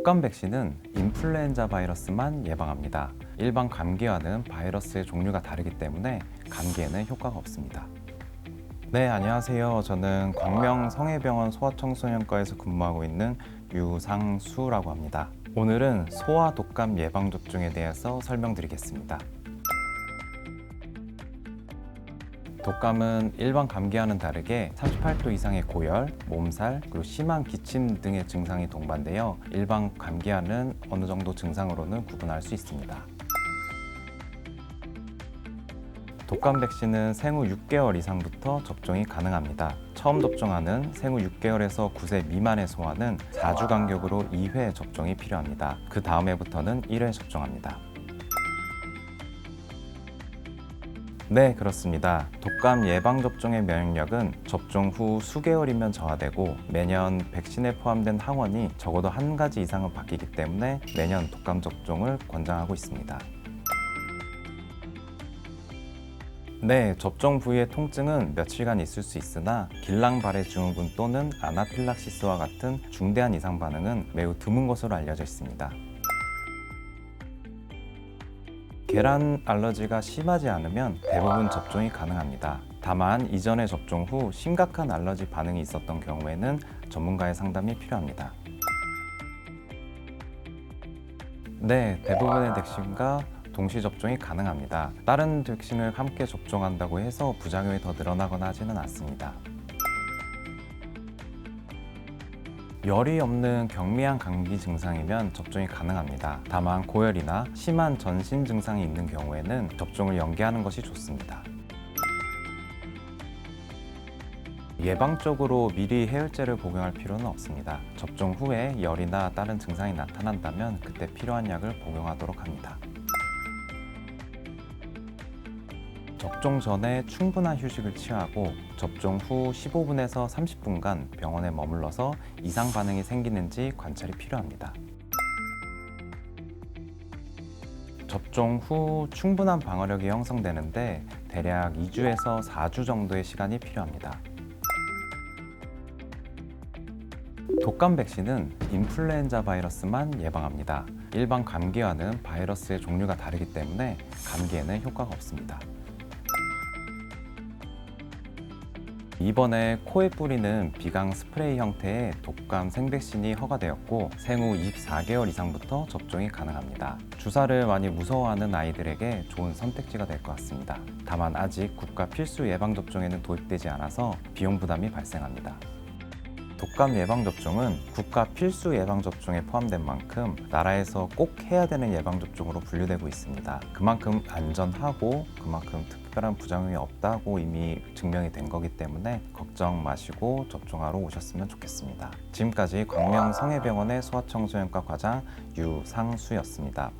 독감 백신은 인플루엔자 바이러스만 예방합니다. 일반 감기와는 바이러스의 종류가 다르기 때문에 감기에는 효과가 없습니다. 네, 안녕하세요. 저는 광명 성해병원 소아청소년과에서 근무하고 있는 유상수라고 합니다. 오늘은 소아 독감 예방 접종에 대해서 설명드리겠습니다. 독감은 일반 감기와는 다르게 38도 이상의 고열, 몸살, 그리고 심한 기침 등의 증상이 동반되어 일반 감기와는 어느 정도 증상으로는 구분할 수 있습니다. 독감 백신은 생후 6개월 이상부터 접종이 가능합니다. 처음 접종하는 생후 6개월에서 9세 미만의 소아는 4주 간격으로 2회 접종이 필요합니다. 그 다음 해부터는 1회 접종합니다. 네, 그렇습니다. 독감 예방 접종의 면역력은 접종 후 수개월이면 저하되고 매년 백신에 포함된 항원이 적어도 한 가지 이상은 바뀌기 때문에 매년 독감 접종을 권장하고 있습니다. 네, 접종 부위의 통증은 며칠간 있을 수 있으나 길랑발해 증후군 또는 아나필락시스와 같은 중대한 이상 반응은 매우 드문 것으로 알려져 있습니다. 계란 알러지가 심하지 않으면 대부분 접종이 가능합니다. 다만 이전의 접종 후 심각한 알러지 반응이 있었던 경우에는 전문가의 상담이 필요합니다. 네, 대부분의 백신과 동시 접종이 가능합니다. 다른 백신을 함께 접종한다고 해서 부작용이 더 늘어나거나 하지는 않습니다. 열이 없는 경미한 감기 증상이면 접종이 가능합니다. 다만 고열이나 심한 전신 증상이 있는 경우에는 접종을 연기하는 것이 좋습니다. 예방적으로 미리 해열제를 복용할 필요는 없습니다. 접종 후에 열이나 다른 증상이 나타난다면 그때 필요한 약을 복용하도록 합니다. 접종 전에 충분한 휴식을 취하고 접종 후 15분에서 30분간 병원에 머물러서 이상 반응이 생기는지 관찰이 필요합니다. 접종 후 충분한 방어력이 형성되는데 대략 2주에서 4주 정도의 시간이 필요합니다. 독감 백신은 인플루엔자 바이러스만 예방합니다. 일반 감기와는 바이러스의 종류가 다르기 때문에 감기에는 효과가 없습니다. 이번에 코에 뿌리는 비강 스프레이 형태의 독감 생백신이 허가되었고 생후 24개월 이상부터 접종이 가능합니다. 주사를 많이 무서워하는 아이들에게 좋은 선택지가 될 것 같습니다. 다만 아직 국가 필수 예방 접종에는 도입되지 않아서 비용 부담이 발생합니다. 독감 예방접종은 국가 필수 예방접종에 포함된 만큼 나라에서 꼭 해야 되는 예방접종으로 분류되고 있습니다. 그만큼 안전하고 그만큼 특별한 부작용이 없다고 이미 증명이 된 거기 때문에 걱정 마시고 접종하러 오셨으면 좋겠습니다. 지금까지 광명 성해병원의 소아청소년과 과장 유상수였습니다.